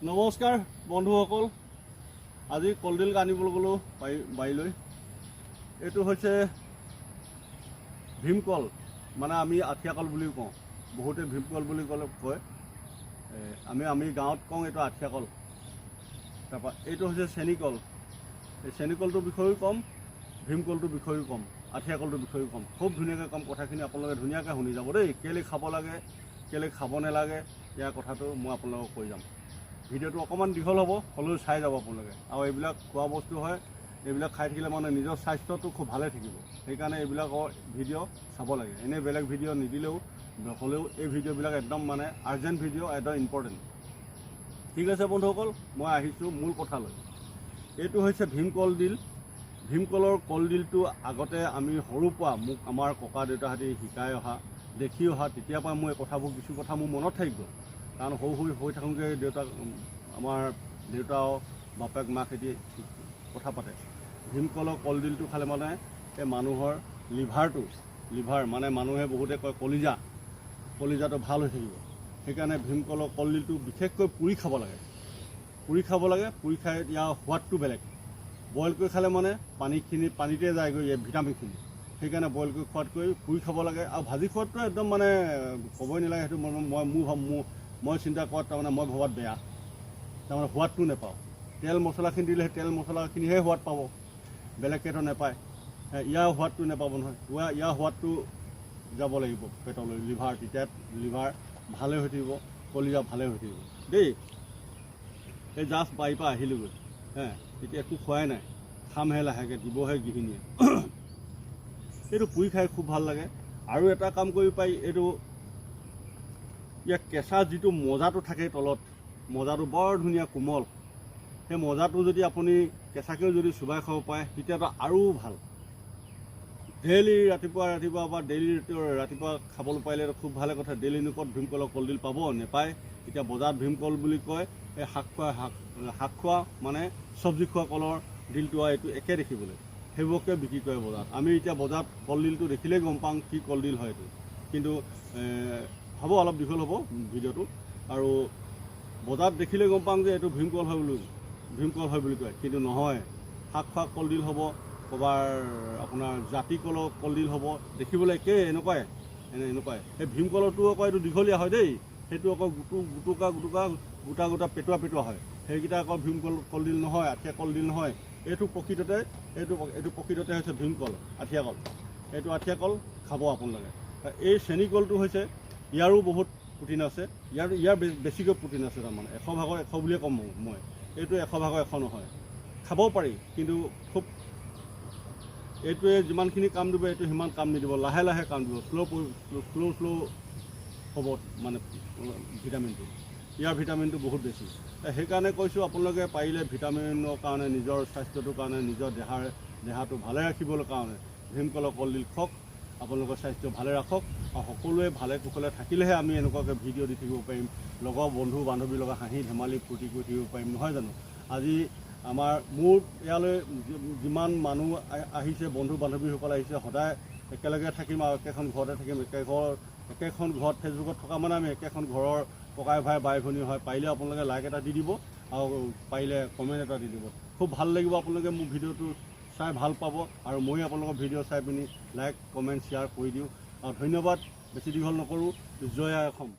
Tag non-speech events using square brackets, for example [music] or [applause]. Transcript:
নমস্কাৰ বন্ধুসকল। আজি কলডিল গ'লোঁ বাৰী বাৰীলৈ এইটো হৈছে ভীমকল। মানে আমি আঠিয়া কল বুলিও কওঁ। বহুতে ভীমকল বুলি ক'লে কয়। আমি আমি গাঁৱত কওঁ এইটো আঠিয়া কল তাৰপৰা এইটো হৈছে চেনিকল। এই চেনিকলটোৰ বিষয়েও ক'ম ভীমকলটোৰ বিষয়েও ক'ম আঠিয়া কলটোৰ বিষয়েও ক'ম। খুব ধুনীয়াকৈ ক'ম কথাখিনি আপোনালোকে ধুনীয়াকৈ শুনি যাব। দেই কেলৈ খাব লাগে কেলৈ খাব নালাগে ইয়াৰ কথাটো মই আপোনালোকক কৈ যাম। ভিডিঅ'টো অকণমান দীঘল হ'ব হ'লেও চাই যাব আপোনালোকে। আৰু এইবিলাক খোৱা বস্তু হয় এইবিলাক খাই থাকিলে মানে নিজৰ স্বাস্থ্যটো খুব ভালে থাকিব। সেইকাৰণে এইবিলাকৰ ভিডিঅ' চাব লাগে। এনেই বেলেগ ভিডিঅ' নিদিলেও হ'লেও এই ভিডিঅ'বিলাক একদম মানে আৰ্জেণ্ট ভিডিঅ' একদম ইম্পৰ্টেণ্ট ঠিক আছে বন্ধুসকল মই আহিছোঁ মূল কথালৈ। এইটো হৈছে ভীমকলডিল ভীমকলৰ কলডিলটো আগতে আমি সৰুৰ পৰা মোক আমাৰ ককা দেউতাহঁতে শিকাই অহা দেখি অহা তেতিয়াৰ পৰা মই এই কথাবোৰ কিছু কথা মোৰ মনত থাকি গ'ল। কাৰণ সৰু সৰু হৈ থাকোঁতে দেউতাক আমাৰ দেউতা বাপেক মাক এটি কথা পাতে। ভীমকলৰ কলডিলটো খালে মানে এই মানুহৰ লিভাৰটো, লিভাৰ মানে মানুহে বহুতে কয় কলিজা, কলিজাটো ভালো হৈ থাকিব। সেইকাৰণে ভীমকলৰ কলডিলটো বিশেষকৈ পুৰি খাব লাগে। পুৰি খাব লাগে, পুৰি খাই ইয়াৰ সোৱাদটো বেলেগ। বইল কৰি খালে মানে পানীখিনি, পানীতে যায়গৈ এই ভিটামিনখিনি। সেইকাৰণে বইল কৰি খোৱাতকৈ পুৰি খাব লাগে। আৰু ভাজি খোৱাতটো একদম মানে ক'বই নালাগে সেইটো মই মোৰ মোৰ মই চিন্তা কৰাত তাৰমানে মই ভবাত বেয়া। তাৰমানে সোৱাদটো নাপাওঁ। তেল মছলাখিনি দিলে সেই তেল মছলাখিনিহে সোৱাদ পাব। বেলেগকেতো নাপায়। ইয়াৰ সোৱাদটো নাপাব নহয়। ইয়াৰ সোৱাদটো যাব লাগিব পেটলৈ। লিভাৰ, তেতিয়া লিভাৰ ভালে হৈ থাকিব, কলিজা ভালে হৈ থাকিব। দেই, এই জাষ্ট বাৰীৰ পৰা আহিলোগৈ। হে, এতিয়া একো খোৱাই নাই। খামহে লাহেকৈ, দিবহে গৃহিণীয়ে। [clears throat] এইটো পুৰি খাই খুব ভালো লাগে। আৰু এটা কাম কৰিব পাৰি, এইটো ইয়াৰ কেঁচা যিটো মজাটো থাকে তলত, মজাটো বৰ ধুনীয়া, কোমল। সেই মজাটো যদি আপুনি কেঁচাকৈও যদি চোবাই খাব পাৰে, তেতিয়াতো আৰু ভালো। ডেইলি ৰাতিপুৱা ৰাতিপুৱা বা ডেইলি ৰাতিপুৱা খাবলৈ পাৰিলে খুব ভালে কথা। ডেইলি নোকত ভীমকলৰ কলডিল পাব, নেপায়। এতিয়া বজাৰত ভীমকল বুলি কয়, এই শাক খোৱা, শাক শাক খোৱা মানে চব্জি খোৱা কলৰ ডিলটো আৰু এইটো একে দেখিবলৈ। সেইবোৰকে বিক্ৰী কৰে বজাৰত। আমি এতিয়া বজাৰত কলডিলটো দেখিলেই গম পাওঁ কি কলডিল হয় এইটো। কিন্তু হ'ব, অলপ দীঘল হ'ব ভিডিঅ'টো। আৰু বজাৰত দেখিলে গম পাওঁ যে এইটো ভীমকল হয় বুলি, ভীমকল হয় বুলি কয়। কিন্তু নহয়, শাক খোৱা কলডিল হ'ব, ক'ৰবাৰ আপোনাৰ জাতি কলৰ কলডিল হ'ব। দেখিবলৈ একেই এনেকুৱাই, এনে এনেকুৱাই। সেই ভীমকলৰটো আকৌ এইটো দীঘলীয়া হয় দেই। সেইটো আকৌ গুটু, গুটুকা গুটুকা, গোটা গোটা, পেটুৱা পেটুৱা হয়। সেইকেইটা আকৌ ভীমকল, কলডিল নহয়, আঠিয়া কলডিল নহয়। এইটো প্ৰকৃততে, এইটো এইটো প্ৰকৃততে হৈছে ভীমকল, আঠিয়া কল। এইটো আঠিয়া কল খাব আপোনালোকে। এই চেনিকলটো হৈছে ইয়াৰো বহুত প্ৰটিন আছে। ইয়াৰ ইয়াৰ বেছিকৈ প্ৰটিন আছে তাৰমানে। এশ ভাগৰ এশ বুলিয়ে ক'ম মই এইটো এশ ভাগৰ এশ নহয়। খাবও পাৰি কিন্তু খুব এইটোৱে যিমানখিনি কাম দিব এইটো সিমান কাম নিদিব। লাহে লাহে কাম দিব। শ্ল' শ্ল' শ্ল' হ'ব মানে ভিটামিনটো। ইয়াৰ ভিটামিনটো বহুত বেছি। সেইকাৰণে কৈছোঁ আপোনালোকে পাৰিলে ভিটামিনৰ কাৰণে নিজৰ স্বাস্থ্যটোৰ কাৰণে নিজৰ দেহাৰ দেহাটো ভালে ৰাখিবলৈ কাৰণে ভীমকলৰ কলডিল খওক। আপোনালোকৰ স্বাস্থ্য ভালে ৰাখক। আৰু সকলোৱে ভালে কুশলে থাকিলেহে আমি এনেকুৱাকৈ ভিডিঅ' দি থাকিব পাৰিম। লগৰ বন্ধু বান্ধৱীৰ লগত হাঁহি ধেমালি ফূৰ্তি কৰি থাকিব পাৰিম নহয় জানো? আজি আমাৰ মোৰ ইয়ালৈ যিমান মানুহ আহিছে বন্ধু বান্ধৱীসকল আহিছে সদায় একেলগে থাকিম আৰু একেখন ঘৰতে থাকিম। একে ঘৰ একেখন ঘৰত ফেচবুকত থকা মানে আমি একেখন ঘৰৰ ককাই ভাই বাই ভনী হয়। পাৰিলে আপোনালোকে লাইক এটা দি দিব আৰু পাৰিলে কমেণ্ট এটা দি দিব। খুব ভাল লাগিব আপোনালোকে মোৰ ভিডিঅ'টো চাই ভাল পাব আৰু ময়ো আপোনালোকৰ ভিডিঅ' চাই পিনি লাইক কমেণ্ট শ্বেয়াৰ কৰি দিওঁ। আৰু ধন্যবাদ বেছি দীঘল নকৰোঁ। জয় অসম।